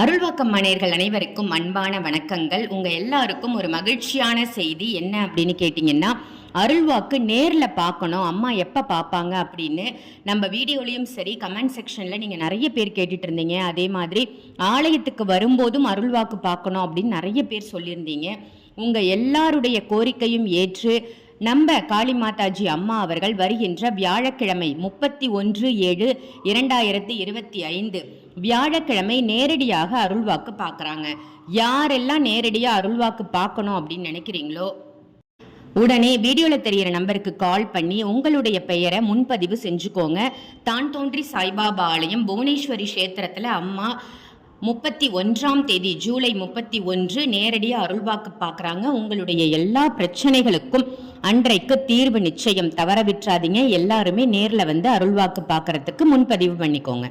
அருள்வாக்கம் மனையர்கள் அனைவருக்கும் அன்பான வணக்கங்கள். உங்க எல்லாருக்கும் ஒரு மகிழ்ச்சியான செய்தி என்ன அப்படின்னு கேட்டிங்கன்னா அருள்வாக்கு நேரில் பார்க்கணும் அம்மா எப்போ பார்ப்பாங்க அப்படின்னு. நம்ம வீடியோலையும் சரி கமெண்ட் செக்ஷனில் நீங்கள் நிறைய பேர் கேட்டுட்டு இருந்தீங்க. அதே மாதிரி ஆலயத்துக்கு வரும்போதும் அருள்வாக்கு பார்க்கணும் அப்படின்னு நிறைய பேர் சொல்லியிருந்தீங்க. உங்கள் எல்லாருடைய கோரிக்கையும் ஏற்று நம்ம காளி மாதாஜி அம்மா அவர்கள் வருகின்ற வியாழக்கிழமை முப்பத்தி ஒன்று ஏழு இரண்டாயிரத்தி இருபத்தி ஐந்து. வியாழக்கிழமை நேரடியாக அருள்வாக்கு பார்க்குறாங்க. யாரெல்லாம் நேரடியாக அருள்வாக்கு பார்க்கணும் அப்படின்னு நினைக்கிறீங்களோ? உடனே வீடியோவில் தெரியிற நம்பருக்கு கால் பண்ணி உங்களுடைய பெயரை முன்பதிவு செஞ்சுக்கோங்க. தான் தோன்றி சாய்பாபா ஆலயம் புவனேஸ்வரி கஷேத்திரத்தில் அம்மா முப்பத்தி ஒன்றாம் தேதி ஜூலை முப்பத்தி ஒன்று நேரடியாக அருள்வாக்கு பார்க்குறாங்க உங்களுடைய எல்லா பிரச்சனைகளுக்கும் அன்றைக்கு தீர்வு நிச்சயம். தவற விட்டுறாதீங்க. எல்லாருமே நேரில் வந்து அருள்வாக்கு பார்க்கறதுக்கு முன்பதிவு பண்ணிக்கோங்க.